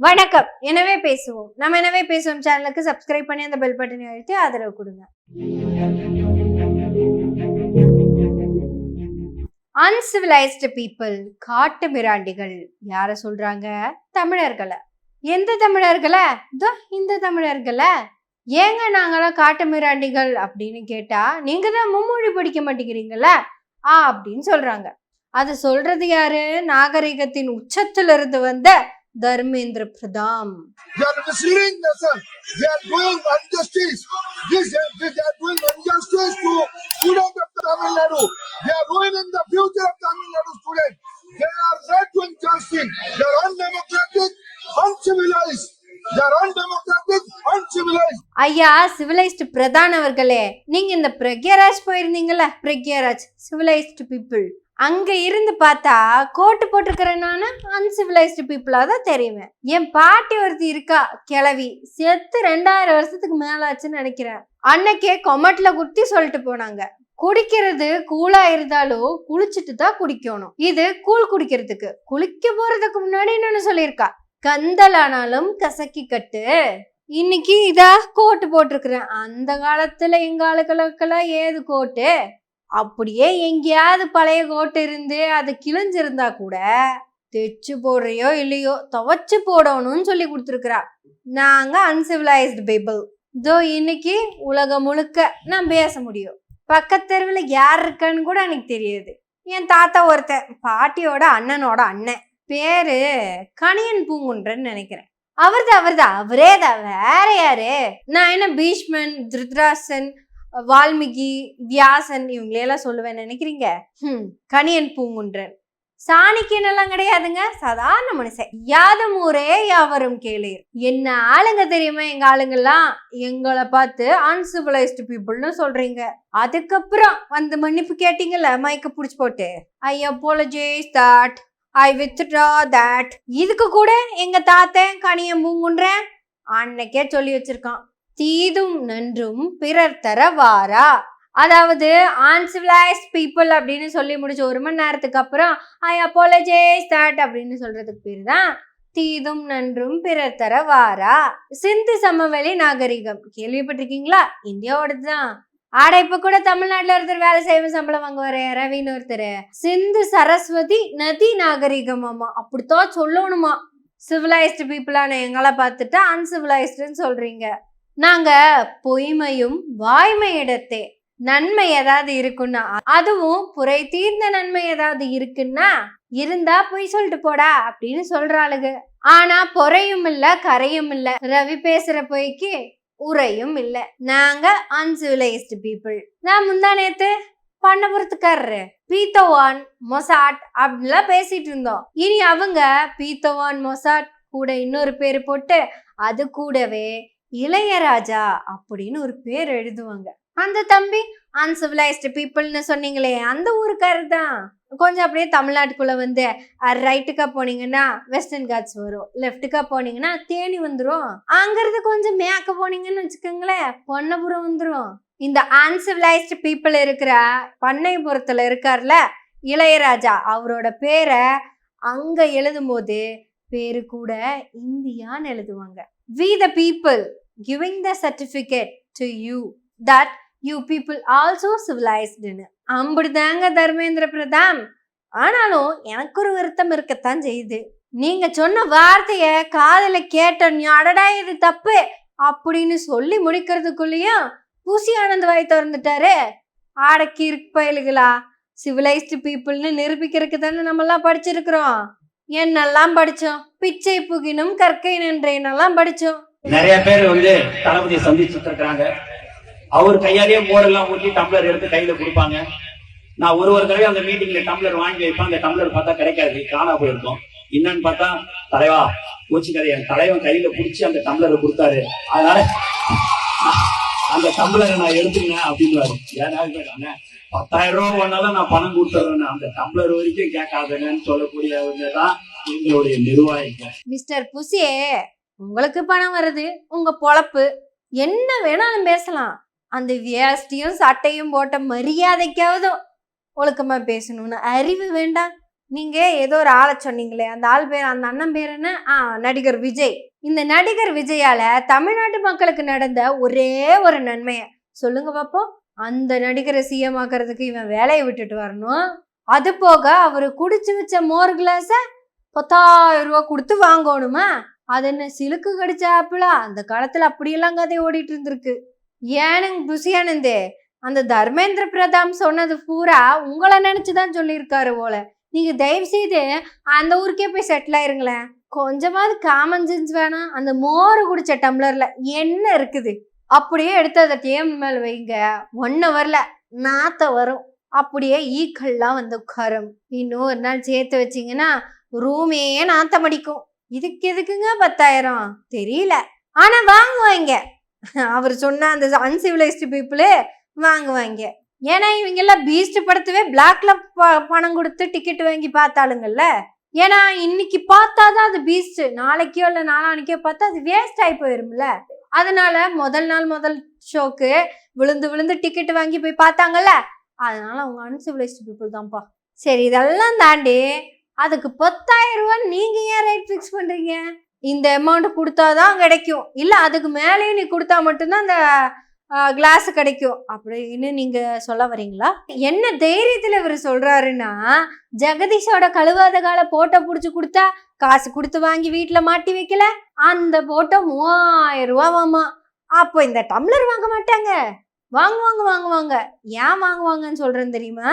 வணக்கம். எனவே பேசுவோம். நம்ம எனவே பேசுவோம்? சேனலுக்கு சப்ஸ்கிரைப் பண்ணி அந்த பெல் பட்டனை அழுத்தி ஆதரவு கொடுங்க. அன்சிவிலைஸ்டு பீப்புள் காட்டு மிராண்டிகள். யார சொல்றாங்க? தமிழர்களை. எந்த தமிழர்களை? இந்த தமிழர்களை. ஏங்க நாங்களாம் காட்டு மிராண்டிகள் அப்படின்னு கேட்டா நீங்க தான் மும்மொழி படிக்க மாட்டேங்கிறீங்களா ஆ அப்படின்னு சொல்றாங்க. அது சொல்றது யாரு? நாகரிகத்தின் உச்சத்திலிருந்து வந்த Dharmendra Pradhan They are misleading themselves. They are doing injustice. This, this, they are doing injustice to students of Tamil Nadu. They are ruining the future of Tamil Nadu students. They are not doing justice. They are undemocratic, uncivilized. They are undemocratic, uncivilized. ஐயா civilised Pradhan அவர்களே நீங்க இந்த பிரக்யராஜ் போயிருந்தீங்கல்ல பிரக்யராஜ் civilised people அங்க இருந்து பார்த்தா கோட்டு போட்டிருக்கிற நான் uncivilised பீப்புளாக தான் தெரியுவேன் என் பாட்டி ஒருத்தி இருக்கா கிளவி செத்து ரெண்டாயிரம் வருஷத்துக்கு மேலாச்சுன்னு நினைக்கிறேன். அன்னைக்கே கொமட்டில் குத்தி சொல்லிட்டு போனாங்க. குடிக்கிறது கூலா இருந்தாலும் குளிச்சுட்டு தான் குடிக்கணும். இது கூழ் குடிக்கிறதுக்கு. குளிக்க போறதுக்கு முன்னாடி என்னன்னு சொல்லியிருக்கா. கந்தலானாலும் கசக்கி கட்டு. இன்னைக்கு இதா கோட்டு போட்டிருக்கிறேன். அந்த காலத்துல எங்க ஆளுகளுக்கெல்லாம் ஏது கோட்டு? அப்படியே எங்கேயாவது பழைய கோட்டு இருந்து அது கிழிஞ்சிருந்தா கூட தைச்சு போடுறியோ இல்லையோ துவைச்சு போடணும்னு சொல்லி கொடுத்துருக்குறா நாங்கள் அன்சிவிலைஸ்டு பீப்புள் இதோ இன்னைக்கு உலகம் முழுக்க நான் பேச முடியும். பக்கத்தெருவில் யார் இருக்கன்னு கூட எனக்கு தெரியாது. என் தாத்தா ஒருத்தன் பாட்டியோட அண்ணனோட அண்ணன். பேரு கணியன் பூங்குன்றன்னு நினைக்கிறேன். அவர்தான் அவர்தான். அவரே தான். வேற யாரு? நான் என்ன பீஷ்மன் திருத்ராசன் வால்மீகி வியாசன் இவங்களையெல்லாம் சொல்லுவேன் நினைக்கிறீங்க? ஹம், கணியன் பூங்குன்றன். சாணிக்கியன் எல்லாம் கிடையாதுங்க? சாதாரண மனுஷன். யாதும் ஊரே யாவரும் கேளீர். என்ன ஆளுங்க தெரியுமா எங்க ஆளுங்கெல்லாம்? எங்களை பார்த்து அன்சிவிலைஸ்டு பீப்புள்னு சொல்றீங்க. அதுக்கப்புறம் வந்து மன்னிப்பு கேட்டீங்கல்ல மயக்க புடிச்சு போட்டு? ஐ apologize that. I withdraw that. இதுக்கு கூட எங்க தாத்தன் கனியம் பூங்குன்றேன் அன்னைக்கே சொல்லி வச்சிருக்கான். தீதும் நன்றும் பிறர் தர வாரா அதாவது அன்சிவிலைஸ்ட் பீப்புள் அப்படின்னு சொல்லி முடிச்ச ஒரு மணி நேரத்துக்கு அப்புறம் ஐ apologize தட் அப்படின்னு சொல்றதுக்கு பேர் தான் தீதும் நன்றும் பிறர் தர வாரா சிந்து சமவெளி நாகரிகம். கேள்விப்பட்டிருக்கீங்களா? இந்தியாவோடது தான். ஆட இப்ப கூட தமிழ்நாட்டுல ஒருத்தர் வேலை செய்வ சம்பளம் வாங்குவாரு ரவின்னு ஒருத்தர். சிந்து சரஸ்வதி நதி நாகரிகமாமா அப்படித்தான் சொல்லணுமா? சிவிலைஸ்டு பீப்புளான எங்களை பார்த்துட்டு அன்சிவிலைஸ்டுன்னு சொல்றீங்க. நாங்க பொய்மையும் வாய்மை இடத்தே நன்மை ஏதாவது இருக்குன்னா அதுவும் புரை தீர்ந்த நன்மை ஏதாவது இருக்குன்னா இருந்தா பொய் சொல்லிட்டு போடா அப்படின்னு சொல்றாளுங்க ஆனா பொறையும் இல்ல கரையும் இல்ல. ரவி பேசுற பொய்க்கு உரையும் இல்ல. நாங்க அன்சிவிலைஸ்டு பீப்புள் நான் முந்தா நேத்து பண்ணபுரத்துக்காரரு பீத்தவான் மொசாட் அப்படின்லாம் பேசிட்டு இருந்தோம். இனி அவங்க பீத்தவான் மொசாட் கூட இன்னொரு பேர் போட்டு அது கூடவே இளையராஜா அப்படின்னு ஒரு பேர் எழுதுவாங்க. அந்த தம்பி அன்சிவிலைஸ்டு பீப்புள்னு சொன்னீங்களே அந்த ஊருக்காரர் தான் கொஞ்சம் அப்படியே தமிழ்நாட்டுக்குள்ளே வந்து ரைட்டுக்கா போனீங்கன்னா வெஸ்டர்ன் காட்ஸ் வரும். லெஃப்ட்டுக்கா போனீங்கன்னா தேனி வந்துரும். அங்கேருந்து கொஞ்சம் மேக்க போனீங்கன்னு வச்சுக்கோங்களேன் பொன்னபுரம் வந்துடும் இந்த அன்சிவிலைஸ்டு பீப்புள் இருக்கிற பண்ணைபுரத்தில் இருக்கார்ல இளையராஜா அவரோட பேரை அங்கே எழுதும்போது பேரு கூட இந்தியான்னு எழுதுவாங்க. We the people giving the certificate to you that you people also சிவிலைஸ்டுன்னு அம்புடுதாங்க தர்மேந்திர பிரதான். ஆனாலும் எனக்கு ஒரு வருத்தம் இருக்கத்தான் செய்யுது. நீங்க சொன்ன வார்த்தைய காதல கேட்டோம் அடடா இது தப்பு அப்படின்னு சொல்லி முடிக்கிறதுக்குள்ளேயும் பூசி ஆனந்த் வாய் திறந்துட்டாரு. ஆடக்கி இருக்கு பயலுகளா? சிவிலைஸ்டு பீப்புள்னு நிரூபிக்கிறதுக்கு தானே நம்மலாம் படிச்சிருக்கிறோம். என்னெல்லாம் படிச்சோம்? பிச்சை புகினும் கற்கை நின்றேனெல்லாம் படிச்சோம்? நிறைய பேர் வந்து தளபதியை சந்திச்சுட்டு இருக்காங்க அவர் கையாலேயே மோரெல்லாம் ஊற்றி டம்ளர் எடுத்து கையில கொடுப்பாங்க. நான் ஒரு ஒரு தடவை அந்த மீட்டிங்ல டம்ளர் வாங்கி வைப்பேன். அந்த டம்ளர் பார்த்தா கிடைக்காது. காணா போயிருக்கும். என்னன்னு பார்த்தா தலைவா கோச்சிக்காது என் தலைவன் கையில பிடிச்சி அந்த டம்ளரை கொடுத்தாரு. அதனால அந்த டம்ளரை நான் எடுத்துக்கினேன் அப்படின்னு ஏதாவது கேட்டாங்க பத்தாயிரம் ரூபாய் ஒன்னாலும் நான் பணம் கொடுத்துறேன் அந்த டம்ளர் வரைக்கும் கேட்காதுங்கன்னு சொல்லக்கூடியவங்க தான் எங்களுடைய நிர்வாகிகள். மிஸ்டர் புசியே உங்களுக்கு பணம் வருது உங்க பொழப்பு. என்ன வேணாலும் பேசலாம். அந்த வியாஸ்டியும் சட்டையும் போட்ட மரியாதைக்காவது ஒழுக்கமா பேசணும்னு அறிவு வேண்டாம் நீங்க ஏதோ ஒரு ஆளை சொன்னீங்களே அந்த ஆள் பேர் அந்த அண்ணன் பேர் என்ன? ஆ நடிகர் விஜய். இந்த நடிகர் விஜயால தமிழ்நாட்டு மக்களுக்கு நடந்த ஒரே ஒரு நன்மையை. சொல்லுங்க பாப்போம். அந்த நடிகரை சிஎம் ஆக்குறதுக்கு இவன் வேலையை விட்டுட்டு வரணும். அது போக அவர் குடிச்சு வச்ச மோர் கிளாஸை பத்தாயிரம் ரூபா கொடுத்து வாங்கணுமா? அது என்ன சிலுக்கு கடிச்ச ஆப்பிளா? அந்த காலத்துல அப்படியெல்லாம் கதை ஓடிட்டு இருந்திருக்கு. ஏனுங்க புசியானந்தே அந்த தர்மேந்திர பிரதாம் சொன்னது பூரா உங்களை நினைச்சுதான் சொல்லியிருக்காரு போல. நீங்க தயவு செய்து அந்த ஊருக்கே போய் செட்டில் ஆயிருங்களேன். கொஞ்சமாவது காமன் சென்ஸ் வேணாம் அந்த மோர் குடிச்ச டம்ளர்ல என்ன இருக்குது. அப்படியே எடுத்து அதை டேம் மேல வைங்க. ஒன் ஹவர்ல நாத்த வரும். அப்படியே ஈக்கள்லாம் வந்து உட்காரும். இன்னும் ஒரு நாள் சேர்த்து வச்சீங்கன்னா ரூமே நாத்தம் அடிக்கும். இதுக்கு எதுக்குங்க பத்தாயிரம்? தெரியல. ஆனா வாங்குவாங்க. அவர் சொன்ன அந்த அன்சிவிலைஸ்டு பீப்புளு வாங்குவாங்க. ஏன்னா இவங்கெல்லாம் பீஸ்ட் படத்தவே பிளாக்ல பணம் கொடுத்து டிக்கெட் வாங்கி பார்த்தாளுங்கல்ல. ஏன்னா இன்னைக்கு பார்த்தாதான் அது பீஸ்ட் நாளைக்கோ இல்லை நாளானிக்கோ பார்த்தா அது வேஸ்ட் ஆகி போயிரும்ல. அதனால முதல் நாள் முதல் ஷோக்கு விழுந்து விழுந்து டிக்கெட் வாங்கி போய் பார்த்தாங்கல்ல. அதனால அவங்க அன்சிவிலைஸ்டு பீப்புள் தான்ப்பா. சரி இதெல்லாம் தாண்டி அதுக்கு பத்தாயிரம் ரூபா நீங்கள் ஏன் ரேட் ஃபிக்ஸ் பண்ணுறீங்க இந்த அமௌண்ட் கொடுத்தாதான் கிடைக்கும். இல்லை அதுக்கு மேலேயும் நீ கொடுத்தா மட்டும்தான் அந்த கிளாஸ் கிடைக்கும். அப்படின்னு நீங்க சொல்ல வரீங்களா என்ன தைரியத்துல இவர் சொல்றாருன்னா ஜெகதீஷோட கழுவாத கால போட்டோ புடிச்சு கொடுத்தா காசு கொடுத்து வாங்கி வீட்டுல மாட்டி வைக்கல? அந்த போட்டோ மூவாயிரம் ரூபாவாமா அப்போ இந்த டம்ளர் வாங்க மாட்டாங்க. வாங்குவாங்க வாங்குவாங்க ஏன் வாங்குவாங்கன்னு சொல்றேன்னு தெரியுமா?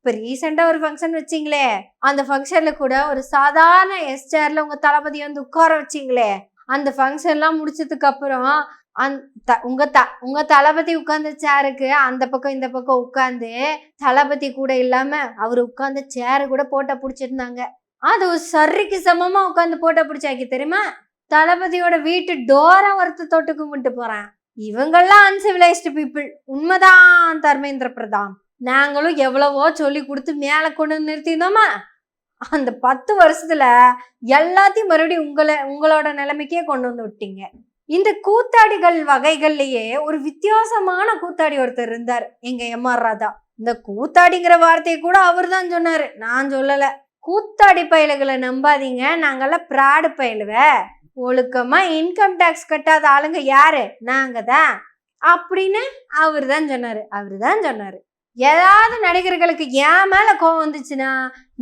இப்போ ரீசெண்டாக ஒரு ஃபங்க்ஷன் வச்சிங்களே அந்த ஃபங்க்ஷனில் கூட ஒரு சாதாரண எஸ் சேரில் உங்கள் தளபதி வந்து உட்கார வச்சிங்களே அந்த ஃபங்க்ஷன்லாம் முடிச்சதுக்கு அப்புறம் அந் த- உங்கள் த உங்கள் தளபதி உட்கார்ந்த சேருக்கு அந்த பக்கம் இந்த பக்கம் உட்காந்து தளபதி கூட இல்லாமல் அவர் உட்கார்ந்த சேரு கூட போட்டோ பிடிச்சிருந்தாங்க. அது ஒரு சரிக்கு சமமாக உட்காந்து போட்டோ பிடிச்சாக்கி தெரியுமா? தளபதியோட வீட்டு டோரை ஒருத்த தொட்டு கும்பிட்டு போகிறேன் இவங்கெல்லாம் அன்சிவிலைஸ்டு பீப்புள் உண்மைதான் தர்மேந்திர பிரதான். நாங்களும் எவ்வளவோ சொல்லி கொடுத்து மேலே கொண்டு வந்து நிறுத்தினோமா அந்த பத்து வருஷத்துல எல்லாத்தையும் மறுபடியும் உங்களை உங்களோட நிலைமைக்கே கொண்டு வந்து விட்டீங்க. இந்த கூத்தாடிகள் வகைகள்லயே ஒரு வித்தியாசமான கூத்தாடி ஒருத்தர் இருந்தார் எங்க எம்ஆர் ராதா. இந்த கூத்தாடிங்கிற வார்த்தையை கூட அவர் தான் சொன்னாரு. நான் சொல்லல. கூத்தாடி பயலுகளை நம்பாதீங்க. நாங்கெல்லாம் பிராடு பயலுவ. ஒழுக்கமா இன்கம் டேக்ஸ் கட்டாத ஆளுங்க யாரு? நாங்க தான். அப்படின்னு அவர் தான் சொன்னாரு. அவர் தான் சொன்னாரு. ஏதாவது நடிகர்களுக்கு என் மேலே கோவம் வந்துச்சுன்னா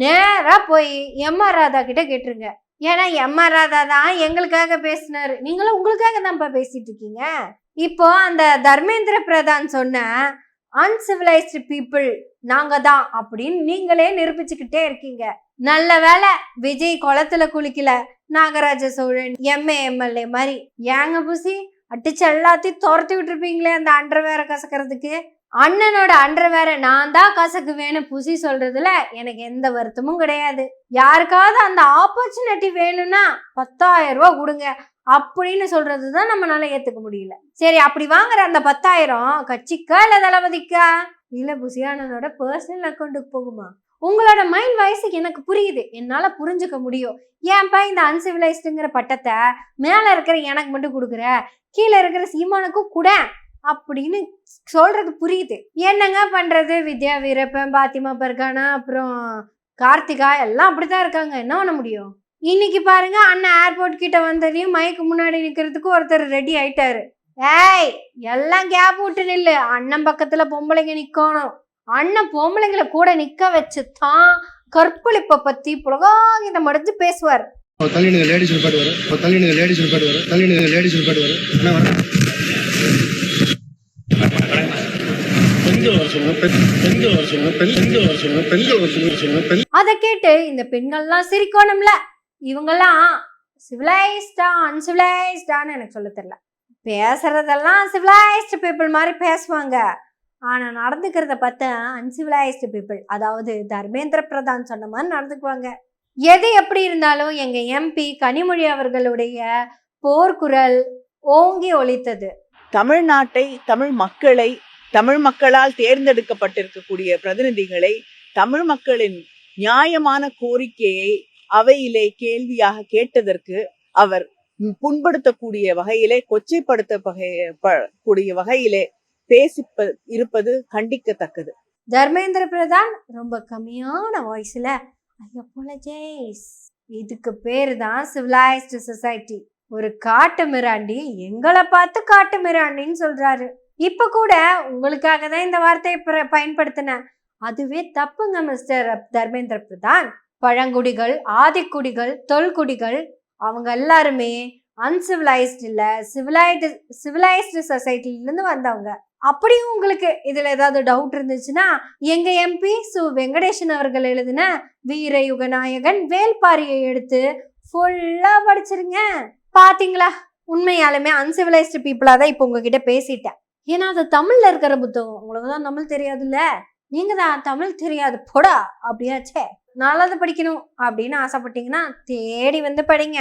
நேராக போய் எம்ஆர் ராதா கிட்ட கேட்டுருங்க. ஏன்னா எம்ஆர் ராதா தான் எங்களுக்காக பேசினாரு. நீங்களும் உங்களுக்காக தான்ப்பா பேசிட்டு இருக்கீங்க. இப்போ அந்த தர்மேந்திர பிரதான் சொன்ன அன்சிவிலைஸ்டு பீப்புள் நாங்க தான் அப்படின்னு நீங்களே நிரூபிச்சுக்கிட்டே இருக்கீங்க. நல்ல வேலை விஜய் குளத்துல குளிக்கல. நாகராஜ சோழன் எம்ஏ எம்எல்ஏ மாதிரி. ஏங்க புசி அடிச்சு எல்லாத்தையும் துரத்தி விட்டுருப்பீங்களே அந்த அண்டர்வேரை கசக்கிறதுக்கு. அண்ணனோட அண்டர்வேரை நான் தான் கசக்குவேன்னு புசி சொல்றதுல எனக்கு எந்த வருத்தமும் கிடையாது. யாருக்காவது அந்த ஆப்பர்ச்சுனிட்டி வேணும்னா பத்தாயிரம் ரூபா கொடுங்க அப்படின்னு சொல்றது தான் நம்மளால ஏத்துக்க முடியல. சரி அப்படி வாங்குற அந்த பத்தாயிரம் கட்சிக்கா இல்ல தளபதிக்கா? இல்ல புசியானனோட பர்சனல் அக்கௌண்ட்டுக்கு போகுமா? உங்களோட மைண்ட் வயசுக்கு எனக்கு புரியுது. என்னால புரிஞ்சுக்க முடியும். ஏன்பா இந்த அன்சிவிலைஸ்டுங்கிற பட்டத்தை மேல இருக்கிற எனக்கு மட்டும் கொடுக்குற? கீழே இருக்கிற சீமானுக்கும் கூட. அப்படின்னு சொல்றது புரியுது. என்னங்க பண்றது? வித்யா வீரப்பன் பாத்திமா பர்கானா அப்புறம் கார்த்திகா எல்லாம் அப்படித்தான் இருக்காங்க. என்ன பண்ண முடியும்? இன்னைக்கு பாருங்க அண்ணன் ஏர்போர்ட் கிட்ட வந்ததையும் மைக்கு முன்னாடி நிக்கிறதுக்கு ஒருத்தர் ரெடி ஆயிட்டாரு. ஏய் எல்லாம் கேப் விட்டு நில்லு. அண்ணன் பக்கத்துல பொம்பளைங்க நிக்கணும். அண்ணன் பொம்பளைங்களை கூட நிக்க வச்சு தான் கற்பழிப்பை பத்தி புலகாங்கிட்ட மடிஞ்சு பேசுவார். தள்ளி லேடிஸ் பாட்டு வரும். தள்ளி லேடிஸ் பாட்டு வரும். தள்ளி லேடிஸ் பாட்டு வரும். அதை கேட்டு இந்த பெண்கள்லாம் சிரிக்கணும்ல. இவங்கெல்லாம் சிவிலைஸ்டா அன்சிவிலைஸ்டான்னு எனக்கு சொல்ல தெரியல. பேசுறதெல்லாம் சிவிலைஸ்டு பீப்புள் மாதிரி பேசுவாங்க. ஆனா நடந்துக்கிறத பார்த்தா அன்சிவிலைஸ்டு பீப்புள் அதாவது தர்மேந்திர பிரதான் சொன்ன மாதிரி நடந்துக்குவாங்க. எது எப்படி இருந்தாலும் எங்க எம்பி கனிமொழி அவர்களுடைய போர்க்குரல் ஓங்கி ஒழித்தது தமிழ்நாட்டை தமிழ் மக்களை தமிழ் மக்களால் தேர்ந்தெடுக்கப்பட்டிருக்கக்கூடிய பிரதிநிதிகளை தமிழ் மக்களின் நியாயமான கோரிக்கையை அவையிலே கேள்வியாக கேட்டதற்கு அவர் புண்படுத்தக்கூடிய வகையிலே கொச்சைப்படுத்த கூடிய வகையிலே பேசி இருப்பது கண்டிக்கத்தக்கது. தர்மேந்திர பிரதான் ரொம்ப கம்மியான வாய்ஸ்ல ஐ இதுக்கு பேரு தான் சிவிலைஸ்டு சொசைட்டி ஒரு காட்டு மிராண்டி எங்களை பார்த்து காட்டு மிராண்டின்னு சொல்றாரு. இப்போ கூட உங்களுக்காக தான் இந்த வார்த்தையை பயன்படுத்தினேன் அதுவே தப்புங்க மிஸ்டர் தர்மேந்திர பிரதான் பழங்குடிகள் ஆதிக்குடிகள் தொல்குடிகள் அவங்க எல்லாருமே அன்சிவிலைஸ்ட் இல்லை சிவிலைடு சிவிலைஸ்டு சொசைட்டிலேருந்து வந்தவங்க. அப்படியும் உங்களுக்கு இதில் ஏதாவது டவுட் இருந்துச்சுன்னா எங்க எம்பி சு வெங்கடேசன் அவர்கள் எழுதின வீரயுக நாயகன் வேல்பாரியை எடுத்து ஃபுல்லாக படிச்சிருங்க. பார்த்தீங்களா உண்மையாலுமே அன்சிவிலைஸ்டு பீப்புளாக தான் இப்போ உங்ககிட்ட பேசிட்டேன். ஏன்னா அது தமிழ்ல இருக்கிற புத்தகம். உங்களுக்கு தான் தமிழ் தெரியாதுல்ல? நீங்க தான் தமிழ் தெரியாது. போடா அப்படியாச்சே? நல்லது படிக்கணும் அப்படின்னு ஆசைப்பட்டீங்கன்னா தேடி வந்து படிங்க.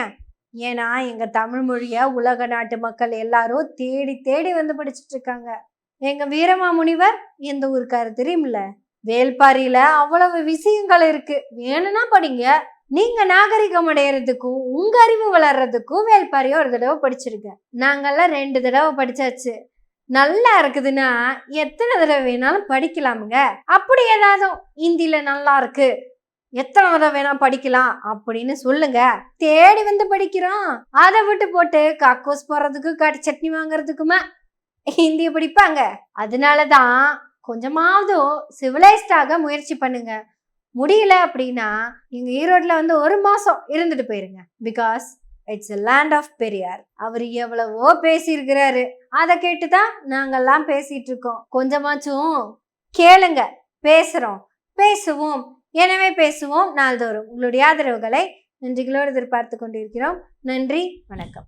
ஏன்னா எங்க தமிழ் மொழிய உலக நாட்டு மக்கள் எல்லாரும் தேடி தேடி வந்து படிச்சுட்டு இருக்காங்க. எங்க வீரமாமுனிவர் எந்த ஊருக்காரு தெரியும்ல வேல்பாரியில அவ்வளவு விஷயங்கள் இருக்கு. வேணும்னா படிங்க. நீங்க நாகரிகம் அடையிறதுக்கும் உங்க அறிவு வளர்றதுக்கும் வேல்பாரியை ஒரு தடவை படிச்சிருக்க நாங்கெல்லாம் ரெண்டு தடவை படிச்சாச்சு. நல்லா இருக்குதுன்னா எத்தனை தடவை வேணாலும் படிக்கலாமுங்க. அப்படி ஏதாவது இந்தியில நல்லா இருக்கு எத்தனை தடவை வேணா படிக்கலாம் அப்படின்னு சொல்லுங்க. தேடி வந்து படிக்கிறோம். அதை விட்டு போட்டு காக்கோஸ் போடுறதுக்கு காட்டு சட்னி வாங்குறதுக்குமே? ஹிந்தியை படிப்பாங்க. அதனாலதான் கொஞ்சமாவது சிவிலைஸ்டாக முயற்சி பண்ணுங்க. முடியல அப்படின்னா எங்க ஈரோட்ல வந்து ஒரு மாசம் இருந்துட்டு போயிருங்க. Because it's a land of Periyar. அவர் எவ்வளவோ பேசியிருக்கிறாரு. அதை கேட்டுதான் நாங்கெல்லாம் பேசிட்டு இருக்கோம் கொஞ்சமாச்சும் கேளுங்க. பேசுறோம். பேசுவோம். எனவே பேசுவோம் நாள்தோறும். உங்களுடைய ஆதரவுகளை நன்றிகளோடு எதிர்பார்த்து கொண்டிருக்கிறோம். நன்றி. வணக்கம்.